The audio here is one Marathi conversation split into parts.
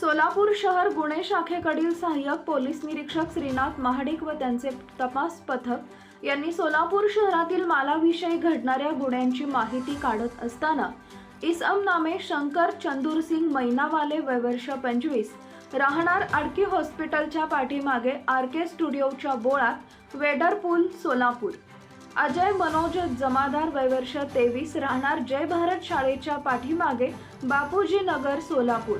सोलापूर शहर गुन्हे शाखेकडील सहाय्यक पोलीस निरीक्षक श्रीनाथ महाडिक व त्यांचे तपास पथक यांनी सोलापूर शहरातील मालाविषयी घडणाऱ्या गुन्ह्यांची माहिती काढत असताना इसम नामे शंकर चंदूरसिंग मैनावाले वयवर्ष पंचवीस राहणार आडकी हॉस्पिटलच्या पाठीमागे आर के स्टुडिओच्या बोळात वेडर पूल सोलापूर. अजय मनोज जमादार वयवर्ष तेवीस राहणार जय भारत शाळेच्या पाठीमागे बापूजी नगर सोलापूर.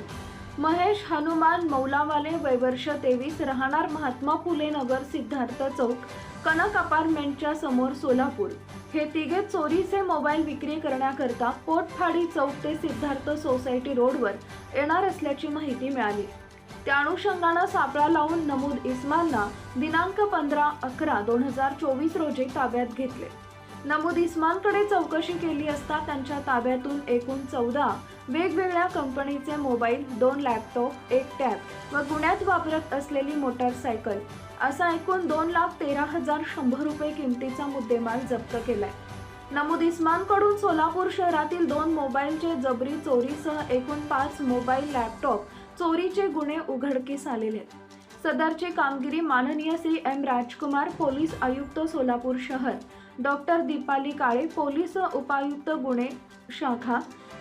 महेश हनुमान मौलावाले वयवर्ष तेवीस राहणार महात्मा फुले नगर सिद्धार्थ चौक कनक अपार्टमेंटच्या समोर सोलापूर. हे तिघे चोरीचे मोबाईल विक्री करण्याकरता पोटफाडी चौक ते सिद्धार्थ सोसायटी रोडवर येणार असल्याची माहिती मिळाली. त्या अनुषंगानं सापळा लावून नमूद इस्मानना दिनांक पंधरा अकरा दोन हजार चोवीस रोजी ताब्यात घेतले. नमूद इस्मानकडे चौकशी केली असता त्यांच्या ताब्यातून एकूण चौदा वेगवेगळ्या कंपनीचे मोबाईल दोन लॅपटॉप एक टॅब व गुन्ह्यात वापरत असलेली मोटारसायकल असा एकूण दोन लाख तेरा हजार शंभर रुपये किमतीचा मुद्देमाल जप्त केलाय. नमूद इस्मानकडून सोलापूर शहरातील दोन मोबाईलचे जबरी चोरीसह एकूण पाच मोबाईल लॅपटॉप चोरीचे गुन्हे उघडकीस आलेले आहेत. सदरची कामगिरी माननीय श्री एम राजकुमार पोलीस आयुक्त सोलापूर शहर. डॉक्टर दीपाली काळे पोलीस उपायुक्त गुन्हे शाखा.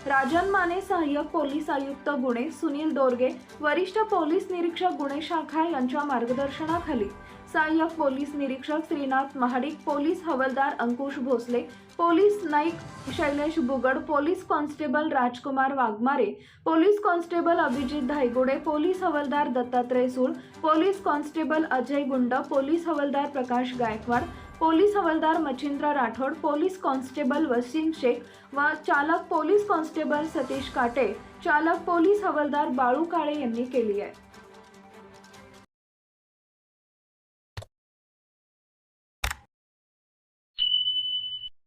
राजन माने सहाय्यक पोलीस आयुक्त गुणे सुनील दोरगे वरिष्ठ पोलीस निरीक्षक गुणे शाखा यांच्या मार्गदर्शनाखाली. सहाय्यक पोलीस निरीक्षक श्रीनाथ महाडिक पोलीस हवालदार Ankush Bhosale police Naik Shailesh Bugad police constable Rajkumar Waghmare police constable Abhijit Dhaygude police हवालदार Dattatray Sul police constable Ajay Gund police हवालदार प्रकाश गायकवाड पोलीस हवालदार मच्छिंद्र राठोड पोलीस कॉन्स्टेबल वसीम शेख व चालक पोलीस कॉन्स्टेबल सतीश काटे. चालक पोलीस हवालदार बाळू काळे यांनी केली आहे.